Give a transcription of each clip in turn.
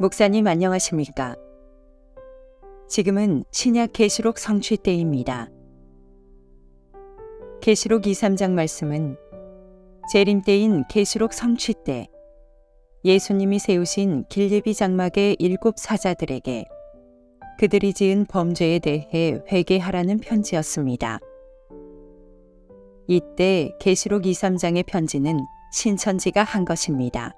목사님 안녕하십니까? 지금은 신약 계시록 성취 때입니다. 계시록 2, 3장 말씀은 재림 때인 계시록 성취 때 예수님이 세우신 길예비 장막의 일곱 사자들에게 그들이 지은 범죄에 대해 회개하라는 편지였습니다. 이때 계시록 2, 3장의 편지는 신천지가 한 것입니다.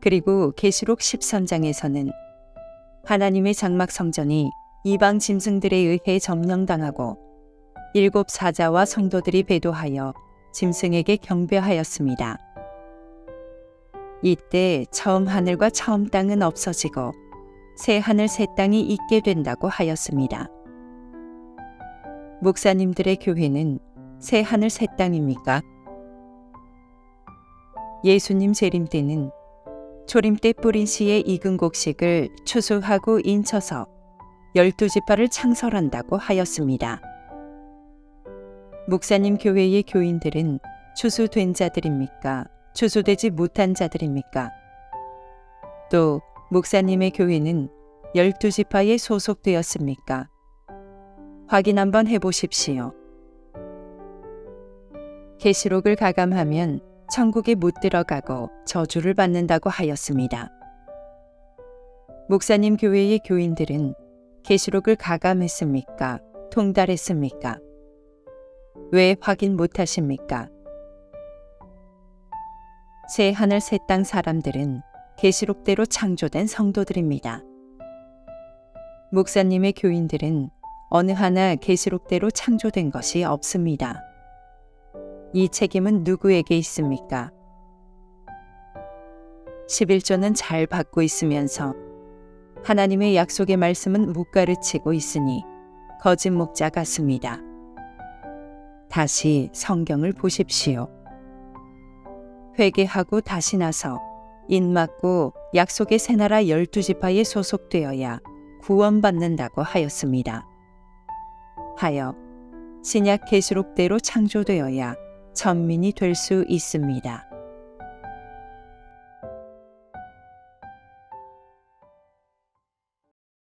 그리고 계시록 13장에서는 하나님의 장막 성전이 이방 짐승들에 의해 점령당하고 일곱 사자와 성도들이 배도하여 짐승에게 경배하였습니다. 이때 처음 하늘과 처음 땅은 없어지고 새 하늘 새 땅이 있게 된다고 하였습니다. 목사님들의 교회는 새 하늘 새 땅입니까? 예수님 재림 때는 초림 때 뿌린 씨의 익은 곡식을 추수하고 인쳐서 열두 지파를 창설한다고 하였습니다. 목사님 교회의 교인들은 추수된 자들입니까? 추수되지 못한 자들입니까? 또 목사님의 교회는 열두 지파에 소속되었습니까? 확인 한번 해보십시오. 계시록을 가감하면 천국에 못 들어가고 저주를 받는다고 하였습니다. 목사님 교회의 교인들은 계시록을 가감했습니까? 통달했습니까? 왜 확인 못 하십니까? 새 하늘 새 땅 사람들은 계시록대로 창조된 성도들입니다. 목사님의 교인들은 어느 하나 계시록대로 창조된 것이 없습니다. 이 책임은 누구에게 있습니까? 11조는 잘 받고 있으면서 하나님의 약속의 말씀은 못 가르치고 있으니 거짓 목자 같습니다. 다시 성경을 보십시오. 회개하고 다시 나서 인 맞고 약속의 새 나라 열두 지파에 소속되어야 구원받는다고 하였습니다. 하여 신약 계시록대로 창조되어야 천민이 될 수 있습니다.